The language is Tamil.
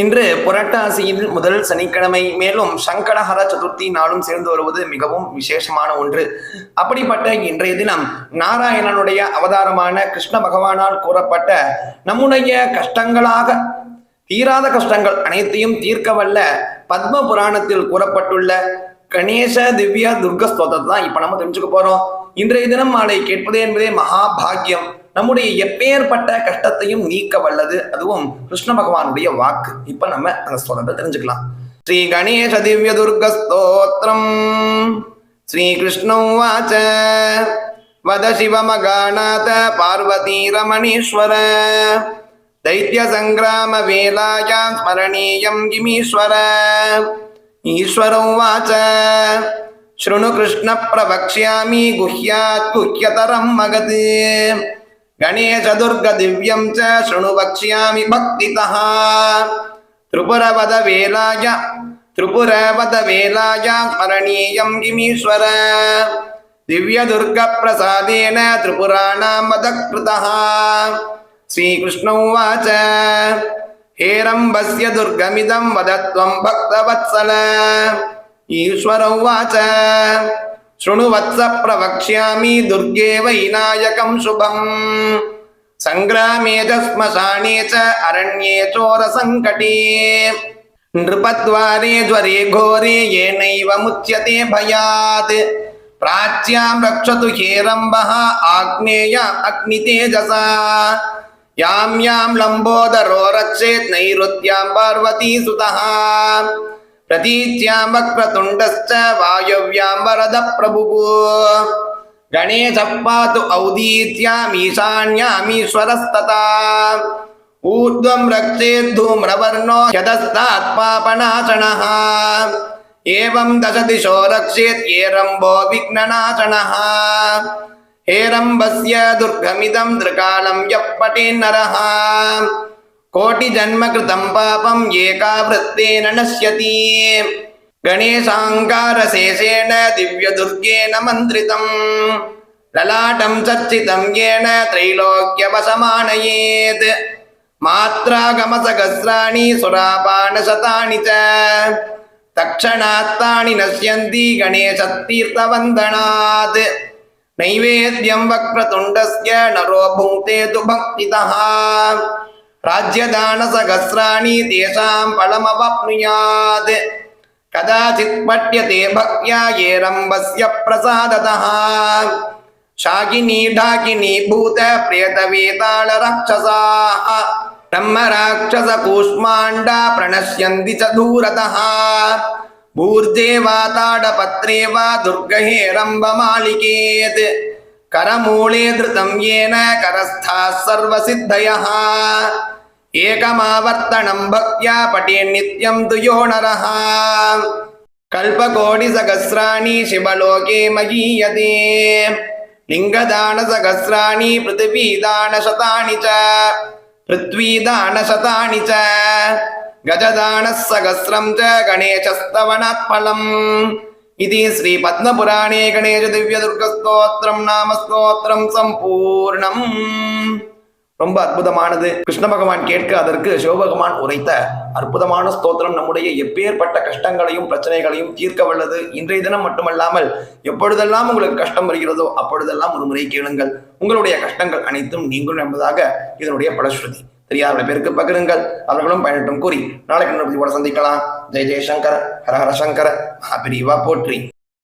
இன்று புரட்டாசியில் முதல் சனிக்கிழமை மேலும் சங்கடஹர சதுர்த்தி நாளும் சேர்ந்து வருவது மிகவும் விசேஷமான ஒன்று. அப்படிப்பட்ட இன்றைய தினம் நாராயணனுடைய அவதாரமான கிருஷ்ண பகவானால் கூறப்பட்ட நம்முடைய கஷ்டங்களாக தீராத கஷ்டங்கள் அனைத்தையும் தீர்க்க வல்ல பத்ம புராணத்தில் கூறப்பட்டுள்ள கணேச திவ்யா துர்க ஸ்தோத்திரத்தை தான் இப்ப நம்ம தெரிஞ்சுக்க போறோம். இன்றைய தினம் மாலை கேட்பது என்பதே மகாபாகியம் நம்முடைய எப்பேற்பட்ட கஷ்டத்தையும் நீக்க வல்லது அதுவும் கிருஷ்ண பகவானுடைய வாக்கு இப்ப நம்ம அந்த ஸ்தோத்திரத்தை தெரிஞ்சுக்கலாம் ஸ்ரீ கணேச திவ்ய துர்க ஸ்தோத்திரம் ஸ்ரீ கிருஷ்ணம் வாச்ச வத சிவமகாநாத பார்வதி ரமணீஸ்வர दैत्य संग्राम वेलायां स्मरणीयं किमीश्वर ईश्वर उवाच शृणु कृष्ण प्रवक्ष्यामि गुह्यात् गुह्यतरं मगत् गणेश दुर्ग दिव्यं च शृणु वक्ष्यामि भक्तितः त्रिपुरवद वेलाय त्रिपुरवद वेलायां स्मरणीयं किमीश्वर दिव्यदुर्गप्रसादेन त्रिपुराणां वदकृतः श्रीकृष्ण उवाच हेरम्बस्य दुर्गमिदं वदत्वं भक्तवत्सल ईश्वर उवाच शृणुवत्स प्रवक्ष्यामि दुर्गे वैनायकं शुभम् सङ्ग्रामे च श्मशाने च अरण्ये चोरसङ्कटे नृपद्वारे ज्वरे घोरे येनैव मुच्यते भयात् प्राच्यां रक्षतु हेरम्बः आग्नेयाम् अग्नितेजसा यां यां लम्बोदरो रक्षेत् पार्वती सुतः प्रतीच्यां वक्रतुण्डश्च वायव्यां वरदप्रभुः गणेशः पातु औदीत्यामीशान्यामीश्वरस्तथा ऊर्ध्वं रक्षेद्धूम्रवर्णो ह्यदस्तात् पापनाशनः एवं दशदिशो रक्षेत् येरम्बो विघ्ननाशनः हेरम्बस्य दुर्गमिदं त्रिकालं यः पटेन्नरः कोटिजन्मकृतं पापम् एकावृत्तेन नश्यति गणेशाङ्कारशेषेण दिव्यदुर्गेण मन्त्रितम् ललाटं चर्चितं येन त्रैलोक्यवशमानयेत् मात्रागमसहस्राणि सुरापानशतानि च तक्षणात्तानि नश्यन्ति गणेशतीर्थवन्दनात् नैवेद्यं वक्रतुण्डस्य नरो भुङ्क्ते तु भक्तितः ராஜ்யதானசகசிராணி தேசாம் பலமவாப்னுயாத் கதாச்சித் பட்யதே பக்யா ஏரம்பஸ்ய பிரசாததா ஷாகினி டாகினி பூத பிரேத வேதாள ராட்சசாக நம்ம ராட்சச கூஷ்மாண்டா பிரணஷ்யந்தி ச தூரதா பூர்ஜே வாதாடபத்ரே வா துர்கஹேரம்ப மாளிகேத் करमूले धृतं येन करस्थाः सर्वसिद्धयः एकमावर्तनं भक्त्या पठेन्नित्यं तु यो नरः कल्पकोटिसहस्राणि शिवलोके महीयते लिङ्गदानसहस्राणि पृथिवीदानशतानि च पृथ्वीदानशतानि च गजदानः सहस्रं च गणेशस्तवनात् फलम् इति श्रीपद्मपुराणे गणेशदिव्यदुर्गस्तोत्रं नाम स्तोत्रं सम्पूर्णम् ரொம்ப அற்புதமானது கிருஷ்ண பகவான் கேட்க அதற்கு சிவபகவான் உரைத்த அற்புதமான ஸ்தோத்திரம் நம்முடைய எப்பேற்பட்ட கஷ்டங்களையும் பிரச்சனைகளையும் தீர்க்க வல்லது இன்றைய தினம் மட்டுமல்லாமல் எப்பொழுதெல்லாம் உங்களுக்கு கஷ்டம் வருகிறதோ அப்பொழுதெல்லாம் ஒரு முறை கேளுங்கள் உங்களுடைய கஷ்டங்கள் அனைத்தும் நீங்களும் என்பதாக இதனுடைய பலஸ்ருதி தெரியாத பேருக்கு பகிருங்கள். அவர்களும் பயனட்டும் கூறி நாளைக்கு இன்னொரு சந்திக்கலாம். ஜெய் ஜெய்சங்கர் ஹர ஹர சங்கர மகாபிரிவா போற்றி.